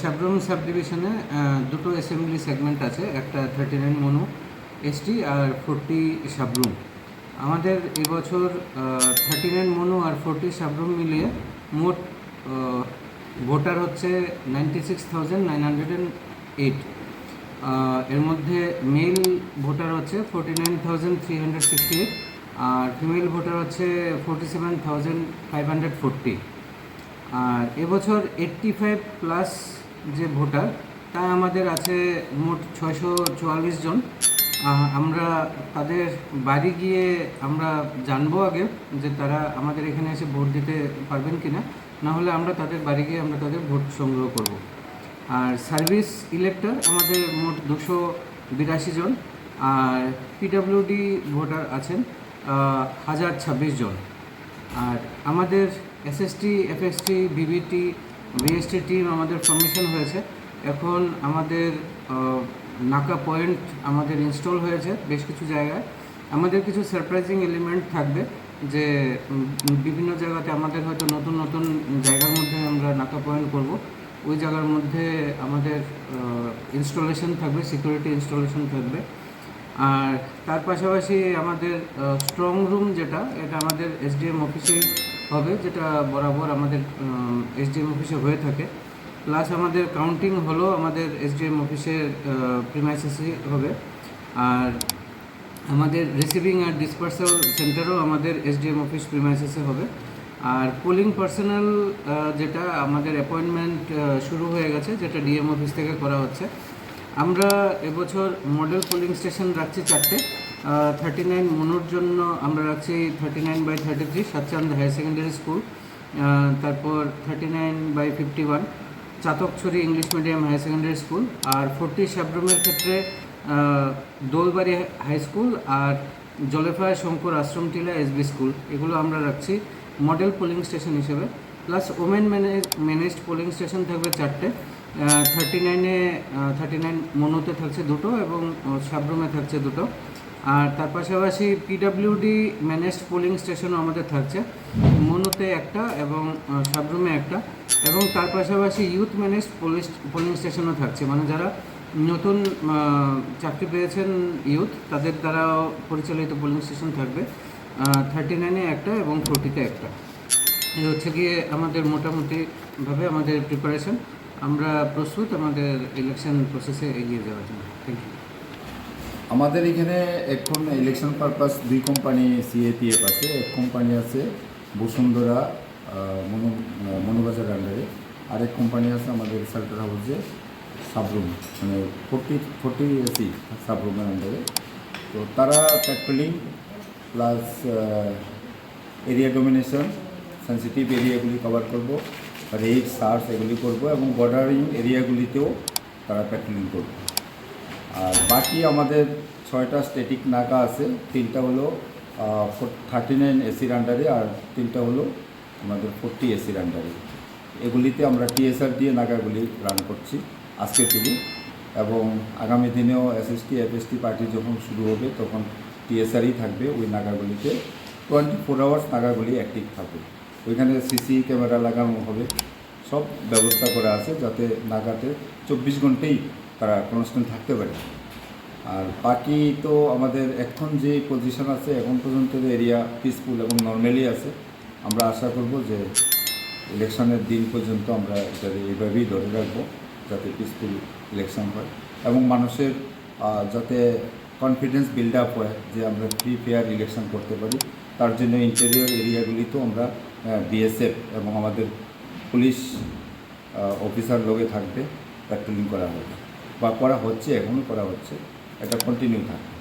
Sabroom sub ডিভিশনে দুটো assembly segment আছে, একটা থার্টি নাইন মনু এসটি আর ফোরটি সাবরুম আমাদের এবছর থার্টি নাইন মনু আর ফোরটি সাবরুম মিলিয়ে মোট ভোটার হচ্ছে ninety six thousand nine hundred and eight এর মধ্যে মেল ভোটার হচ্ছে forty nine thousand three hundred sixty eight আর ফিমেল ভোটার হচ্ছে forty seven thousand five hundred forty আর এবছর এইট্টি ফাইভ প্লাস যে ভোটার তা আমাদের আছে মোট ছয়শো চুয়াল্লিশ জন। আমরা তাদের বাড়ি গিয়ে আমরা জানব আগে যে তারা আমাদের এখানে এসে ভোট দিতে পারবেন কি না না হলে আমরা তাদের বাড়ি গিয়ে আমরা তাদের ভোট সংগ্রহ করব। আর সার্ভিস ইলেক্টর আমাদের মোট দুশো বিরাশি জন। আর পিডাব্লিউডি ভোটার আছেন হাজার ছাব্বিশ জন। আর আমাদের SST FST BBT BST team আমাদের ফর্মেশন হয়েছে। এখন আমাদের নাকা পয়েন্ট আমাদের ইনস্টল হয়েছে বেশ কিছু জায়গায়। আমাদের কিছু সারপ্রাইজিং এলিমেন্ট থাকবে যে বিভিন্ন জায়গাতে আমাদের হয়তো নতুন নতুন জায়গার মধ্যে আমরা নাকা পয়েন্ট করব। ওই জায়গার মধ্যে আমাদের ইনস্টলেশন থাকবে সিকিউরিটি ইনস্টলেশন থাকবে। আর তার পাশাপাশি আমাদের স্ট্রং রুম যেটা, এটা আমাদের এসডিএম অফিসেই হবে, যেটা বরাবর আমাদের এসডিএম অফিসে হয়ে থাকে। প্লাস আমাদের কাউন্টিং হলো আমাদের এসডিএম অফিসের প্রিমাইসেসই হবে। আর আমাদের রিসিভিং আর ডিসপার্সাল সেন্টারও আমাদের এসডিএম অফিস প্রিমাইসেসে হবে। আর পোলিং পার্সোনাল যেটা আমাদের অ্যাপয়েন্টমেন্ট শুরু হয়ে গেছে, যেটা ডিএম অফিস থেকে করা হচ্ছে। আমরা এবছর মডেল পোলিং স্টেশন রাখছি চারটে। থার্টি নাইন মনুর জন্য আমরা রাখছি thirty nine by thirty three Satchand higher secondary school. তারপর thirty nine by fifty one Chatakchari English medium higher secondary school. R forty সাবরুমের ক্ষেত্রে দোলবাড়ি হাই স্কুল আর জলেফায় শঙ্কর আশ্রম টিলা এসবি স্কুল। এগুলো আমরা রাখছি মডেল পোলিং স্টেশন হিসেবে। Plus women manage managed polling station থাকবে চারটে। থার্টি নাইনে থার্টি নাইন মনোতে থাকছে দুটো এবং সাবরুমে থাকছে দুটো। আর তার পাশাপাশি পিডাব্লিউডি ম্যানেজড পোলিং স্টেশনও আমাদের থাকছে। মনোতে একটা এবং সাবরুমে একটা এবং তার পাশাপাশি ইউথ ম্যানেজড পুলিশ পোলিং স্টেশনও থাকছে। মানে যারা নতুন চাকরি পেয়েছেন ইউথ তাদের দ্বারা পরিচালিত পোলিং স্টেশন থাকবে। থার্টি নাইনে একটা এবং ফোরটিতে একটা। এই হচ্ছে গিয়ে আমাদের মোটামুটিভাবে আমাদের প্রিপারেশন আমরা প্রস্তুত আমাদের ইলেকশন প্রসেসে এগিয়ে যাওয়ার জন্য। থ্যাংক ইউ আমাদের এখানে এখন ইলেকশন পারপাস দুই কোম্পানি সিএপিএফ আছে, এক কোম্পানি আছে বসুন্ধরা মনু, মনুবাজার আন্ডারে আরেক কোম্পানি আছে আমাদের সেল্টার হাউসে সাবরুম মানে ফোর্টি ফোর্টি এসি সাবরুমের আন্ডারে তো তারা patrolling plus area domination sensitive এরিয়াগুলি cover করব রেড সার্চ এগুলি করব এবং বর্ডারিং এরিয়াগুলিতেও তারা প্যাট্রোলিং করবে। আর বাকি আমাদের ছয়টা স্ট্যাটিক নাকা আছে। তিনটা হলো থার্টি নাইন এসির আন্ডারে আর তিনটা হলো আমাদের ফোরটি এসির আন্ডারে এগুলিতে আমরা টিএসআর দিয়ে নাকাগুলি রান করছি আজকে থেকে এবং আগামী দিনেও এসএসটি এফএসটি পার্টি যখন শুরু হবে, তখন টিএসআরই থাকবে ওই নাকাগুলিতে টোয়েন্টি ফোর আওয়ার্স নাকাগুলি অ্যাক্টিভ থাকবে। ওইখানে সিসি ক্যামেরা লাগানো হবে। সব ব্যবস্থা করা আছে যাতে নাগাতে চব্বিশ ঘন্টাই তারা কনস্ট্যান্ট থাকতে পারে। আর বাকি তো আমাদের এখন যে পজিশন আছে, এখন পর্যন্ত এরিয়া পিসফুল এবং নর্মালি আছে, আমরা আশা করব যে ইলেকশনের দিন পর্যন্ত আমরা এটা এইভাবেই ধরে রাখব, যাতে পিসফুল ইলেকশন হয় এবং মানুষের যাতে কনফিডেন্স বিল্ড আপ হয় যে আমরা ফ্রি ফেয়ার ইলেকশন করতে পারি। তার জন্য ইন্টেরিয়র এরিয়াগুলিতেও আমরা বিএসএফ এবং আমাদের পুলিশ অফিসার লোকে থাকবে প্যাট্রোলিং করা হবে। বা করা হচ্ছে এখনও করা হচ্ছে এটা কন্টিনিউ থাকবে।